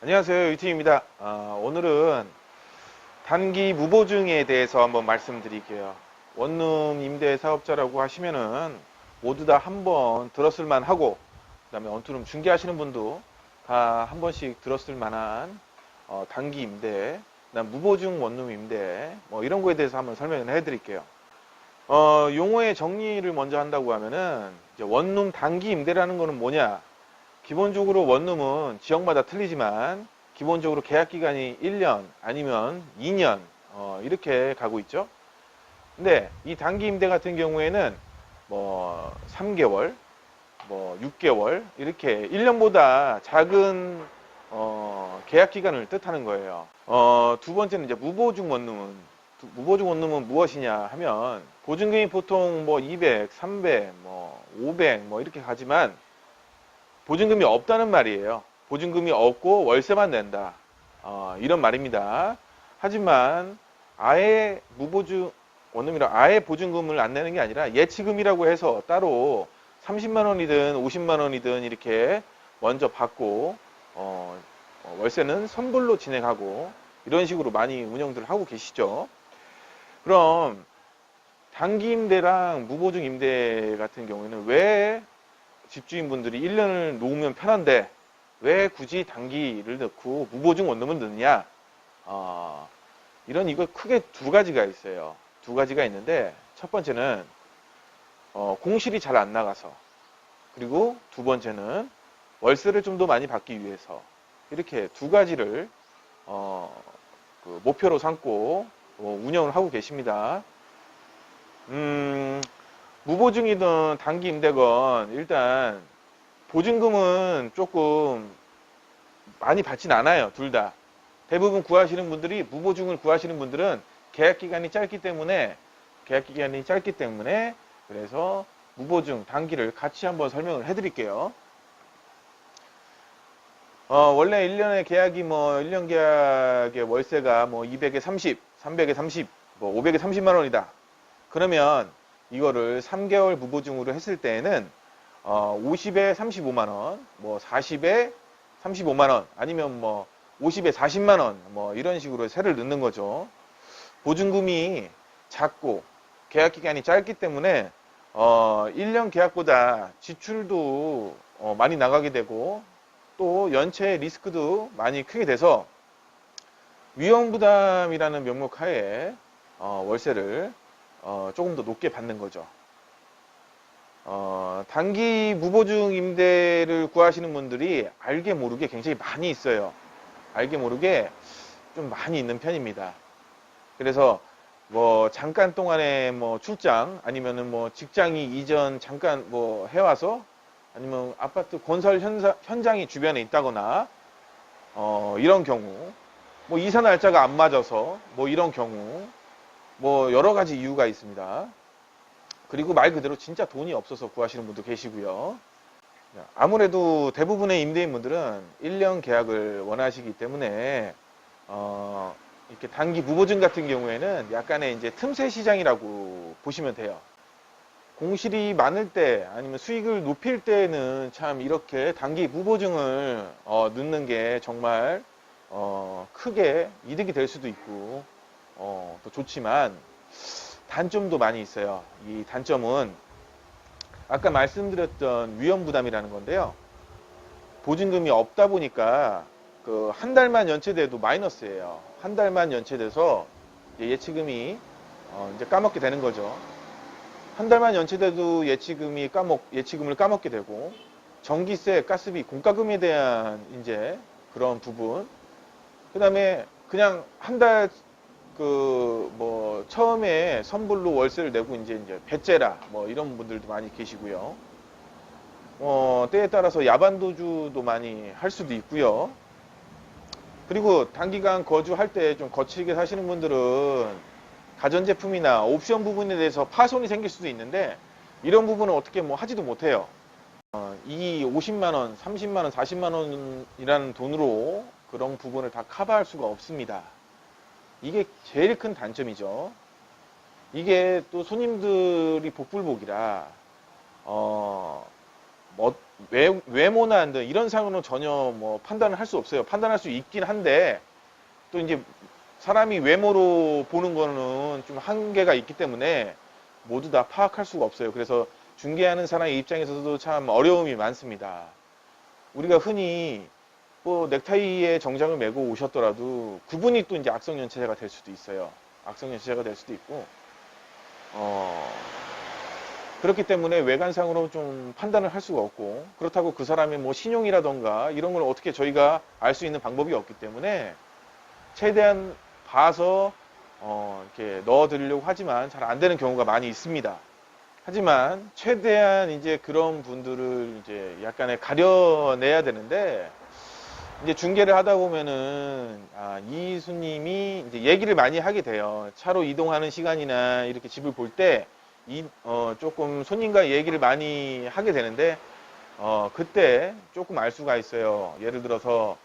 안녕하세요 유팀입니다. 아, 오늘은 단기 무보증에 대해서 한번 말씀드릴게요. 원룸 임대 사업자라고 하시면은 모두 다 한번 들었을 만하고 그 다음에 원투룸 중개하시는 분도 다 한 번씩 들었을 만한 어, 단기 임대 그다음 무보증 원룸 임대 뭐 이런 거에 대해서 한번 설명을 해 드릴게요. 어, 용어의 정리를 먼저 한다고 하면은 원룸 단기 임대라는 거는 뭐냐 기본적으로 원룸은 지역마다 틀리지만 기본적으로 계약 기간이 1년 아니면 2년 어, 이렇게 가고 있죠. 근데 이 단기 임대 같은 경우에는 뭐 3개월, 뭐 6개월 이렇게 1년보다 작은 어, 계약 기간을 뜻하는 거예요. 어, 두 번째는 이제 무보증 원룸은 두- 무보증 원룸은 무엇이냐 하면 보증금이 보통 뭐 200, 300, 뭐 500 뭐 이렇게 가지만 보증금이 없다는 말이에요. 보증금이 없고 월세만 낸다. 어, 이런 말입니다. 하지만 아예 무보증 원룸이라 아예 보증금을 안 내는 게 아니라 예치금이라고 해서 따로 30만 원이든 50만 원이든 이렇게 먼저 받고 어, 어, 월세는 선불로 진행하고 이런 식으로 많이 운영들 하고 계시죠. 그럼 단기 임대랑 무보증 임대 같은 경우에는 왜 집주인분들이 1년을 놓으면 편한데 왜 굳이 단기를 넣고 무보증 원룸을 넣느냐? 어, 이런 이거 크게 두 가지가 있어요. 두 가지가 있는데 첫 번째는 어, 공실이 잘 안 나가서 그리고 두 번째는 월세를 좀 더 많이 받기 위해서 이렇게 두 가지를 어, 그 목표로 삼고 어, 운영을 하고 계십니다. 음, 무보증이든 단기 임대건 일단 보증금은 조금 많이 받진 않아요. 둘 다. 대부분 구하시는 분들이 무보증을 구하시는 분들은 계약 기간이 짧기 때문에 계약 기간이 짧기 때문에 그래서 무보증 단기를 같이 한번 설명을 해 드릴게요. 어, 원래 1년의 계약이 뭐 1년 계약의 월세가 뭐 200에 30, 300에 30, 뭐 500에 30만 원이다. 그러면 이거를 3개월 무보증으로 했을 때에는 어, 50에 35만 원, 뭐 40에 35만 원, 아니면 뭐 50에 40만 원, 뭐 이런 식으로 세를 넣는 거죠. 보증금이 작고 계약 기간이 짧기 때문에 어, 1년 계약보다 지출도 어, 많이 나가게 되고 또 연체 리스크도 많이 크게 돼서 위험 부담이라는 명목 하에 어, 월세를 어, 조금 더 높게 받는 거죠. 어, 단기 무보증 임대를 구하시는 분들이 알게 모르게 굉장히 많이 있어요. 알게 모르게 좀 많이 있는 편입니다. 그래서 뭐 잠깐 동안에 뭐 출장 아니면은 뭐 직장이 이전 잠깐 뭐 해와서 아니면 아파트 건설 현사, 현장이 주변에 있다거나 어, 이런 경우 뭐 이사 날짜가 안 맞아서 뭐 이런 경우 뭐 여러 가지 이유가 있습니다. 그리고 말 그대로 진짜 돈이 없어서 구하시는 분도 계시고요. 아무래도 대부분의 임대인분들은 1년 계약을 원하시기 때문에 어, 이렇게 단기 무보증 같은 경우에는 약간의 이제 틈새 시장이라고 보시면 돼요. 공실이 많을 때 아니면 수익을 높일 때는 참 이렇게 단기 무보증을 어, 넣는 게 정말 어, 크게 이득이 될 수도 있고 어, 또 좋지만 단점도 많이 있어요. 이 단점은 아까 말씀드렸던 위험 부담이라는 건데요. 보증금이 없다 보니까 그 한 달만 연체돼도 마이너스예요. 한 달만 연체돼서 예치금이 어, 이제 까먹게 되는 거죠. 한 달만 연체돼도 예치금이 까먹 예치금을 까먹게 되고 전기세, 가스비, 공과금에 대한 이제 그런 부분. 그다음에 그냥 한 달 그 뭐 처음에 선불로 월세를 내고 이제 이제 배째라 뭐 이런 분들도 많이 계시고요. 어, 때에 따라서 야반 도주도 많이 할 수도 있고요. 그리고 단기간 거주할 때 좀 거칠게 사시는 분들은 가전제품이나 옵션 부분에 대해서 파손이 생길 수도 있는데 이런 부분은 어떻게 뭐 하지도 못해요. 어, 이 50만원, 30만원, 40만원이라는 돈으로 그런 부분을 다 커버할 수가 없습니다. 이게 제일 큰 단점이죠. 이게 또 손님들이 복불복이라, 어, 뭐 외, 외모나 등 이런 상으로 전혀 뭐 판단을 할 수 없어요. 판단할 수 있긴 한데 또 이제 사람이 외모로 보는 거는 좀 한계가 있기 때문에 모두 다 파악할 수가 없어요. 그래서 중개하는 사람의 입장에서도 참 어려움이 많습니다. 우리가 흔히 뭐 넥타이에 정장을 메고 오셨더라도 그분이 또 이제 악성 연체자가 될 수도 있어요. 악성 연체자가 될 수도 있고, 어, 그렇기 때문에 외관상으로 좀 판단을 할 수가 없고, 그렇다고 그 사람의 뭐 신용이라던가 이런 걸 어떻게 저희가 알 수 있는 방법이 없기 때문에 최대한 봐서 어, 이렇게 넣어 드리려고 하지만 잘 안 되는 경우가 많이 있습니다. 하지만 최대한 이제 그런 분들을 이제 약간의 가려내야 되는데 이제 중계를 하다 보면은 아, 이수님이 이제 얘기를 많이 하게 돼요. 차로 이동하는 시간이나 이렇게 집을 볼 때 이, 어, 조금 손님과 얘기를 많이 하게 되는데 어, 그때 조금 알 수가 있어요. 예를 들어서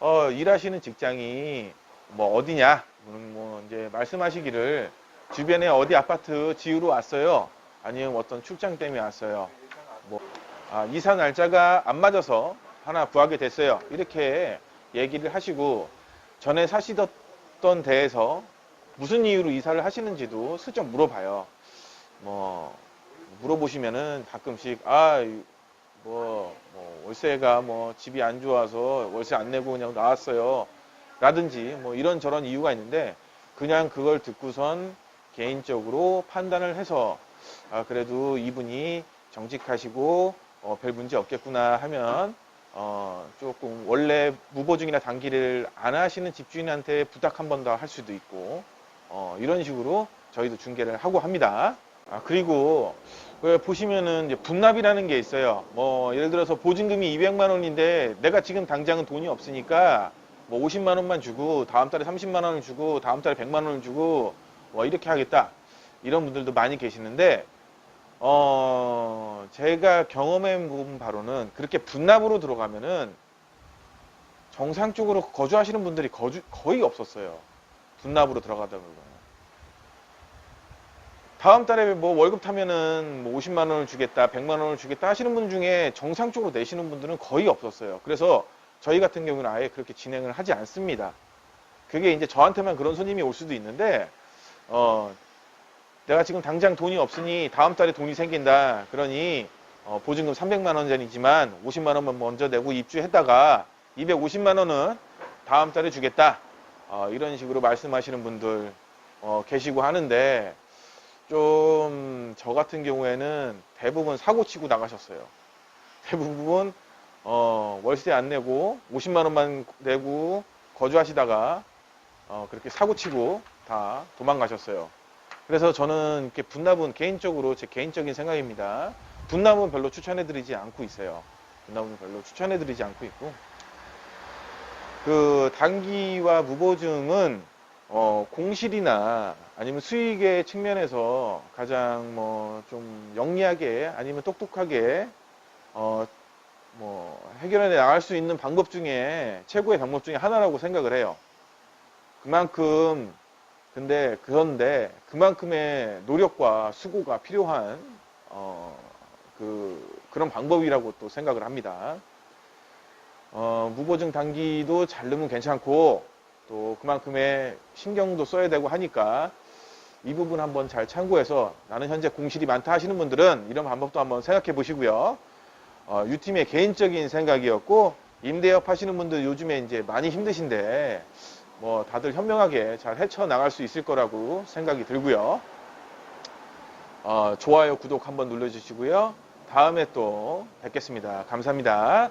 어, 일하시는 직장이 뭐 어디냐? 음, 뭐 이제 말씀하시기를 주변에 어디 아파트 지으러 왔어요. 아니면 어떤 출장 때문에 왔어요. 뭐 아, 이사 날짜가 안 맞아서 하나 구하게 됐어요. 이렇게 얘기를 하시고 전에 사시던 데에서 무슨 이유로 이사를 하시는지도 슬쩍 물어봐요. 뭐 물어보시면은 가끔씩 아 뭐, 뭐 월세가 뭐 집이 안 좋아서 월세 안 내고 그냥 나왔어요. 라든지 뭐 이런저런 이유가 있는데 그냥 그걸 듣고선 개인적으로 판단을 해서 아 그래도 이분이 정직하시고 어, 별 문제 없겠구나 하면 어, 조금 원래 무보증이나 단기를 안 하시는 집주인한테 부탁 한 번 더 할 수도 있고 어, 이런 식으로 저희도 중개를 하고 합니다. 아, 그리고 그 보시면은 이제 분납이라는 게 있어요. 뭐 예를 들어서 보증금이 200만 원인데 내가 지금 당장은 돈이 없으니까 뭐 50만 원만 주고 다음 달에 30만 원을 주고 다음 달에 100만 원을 주고 뭐 이렇게 하겠다. 이런 분들도 많이 계시는데 어 제가 경험해 본 바로는 그렇게 분납으로 들어가면은 정상적으로 거주하시는 분들이 거주, 거의 없었어요. 분납으로 들어가다 보면. 다음 달에 뭐 월급 타면은 뭐 50만 원을 주겠다, 100만 원을 주겠다 하시는 분 중에 정상적으로 내시는 분들은 거의 없었어요. 그래서 저희 같은 경우는 아예 그렇게 진행을 하지 않습니다. 그게 이제 저한테만 그런 손님이 올 수도 있는데, 어, 내가 지금 당장 돈이 없으니 다음 달에 돈이 생긴다. 그러니 어, 보증금 300만 원전이지만 50만 원만 먼저 내고 입주했다가 250만 원은 다음 달에 주겠다. 어, 이런 식으로 말씀하시는 분들 어, 계시고 하는데 좀 저 같은 경우에는 대부분 사고 치고 나가셨어요. 대부분 어, 월세 안 내고 50만 원만 내고 거주하시다가 어, 그렇게 사고 치고 다 도망가셨어요. 그래서 저는 이렇게 분납은 개인적으로 제 개인적인 생각입니다. 분납은 별로 추천해드리지 않고 있어요. 분납은 별로 추천해드리지 않고 있고 그 단기와 무보증은 어, 공실이나 아니면 수익의 측면에서 가장 뭐 좀 영리하게 아니면 똑똑하게 어, 뭐 해결해 나갈 수 있는 방법 중에 최고의 방법 중에 하나라고 생각을 해요. 그만큼 근데 그런데 그만큼의 노력과 수고가 필요한 어, 그 그런 방법이라고 또 생각을 합니다. 어, 무보증 단기도 잘 넣으면 괜찮고 또 그만큼의 신경도 써야 되고 하니까 이 부분 한번 잘 참고해서 나는 현재 공실이 많다 하시는 분들은 이런 방법도 한번 생각해 보시고요. 어, 유팀의 개인적인 생각이었고 임대업 하시는 분들 요즘에 이제 많이 힘드신데 뭐 다들 현명하게 잘 헤쳐나갈 수 있을 거라고 생각이 들고요. 어, 좋아요, 구독 한번 눌러주시고요. 다음에 또 뵙겠습니다. 감사합니다.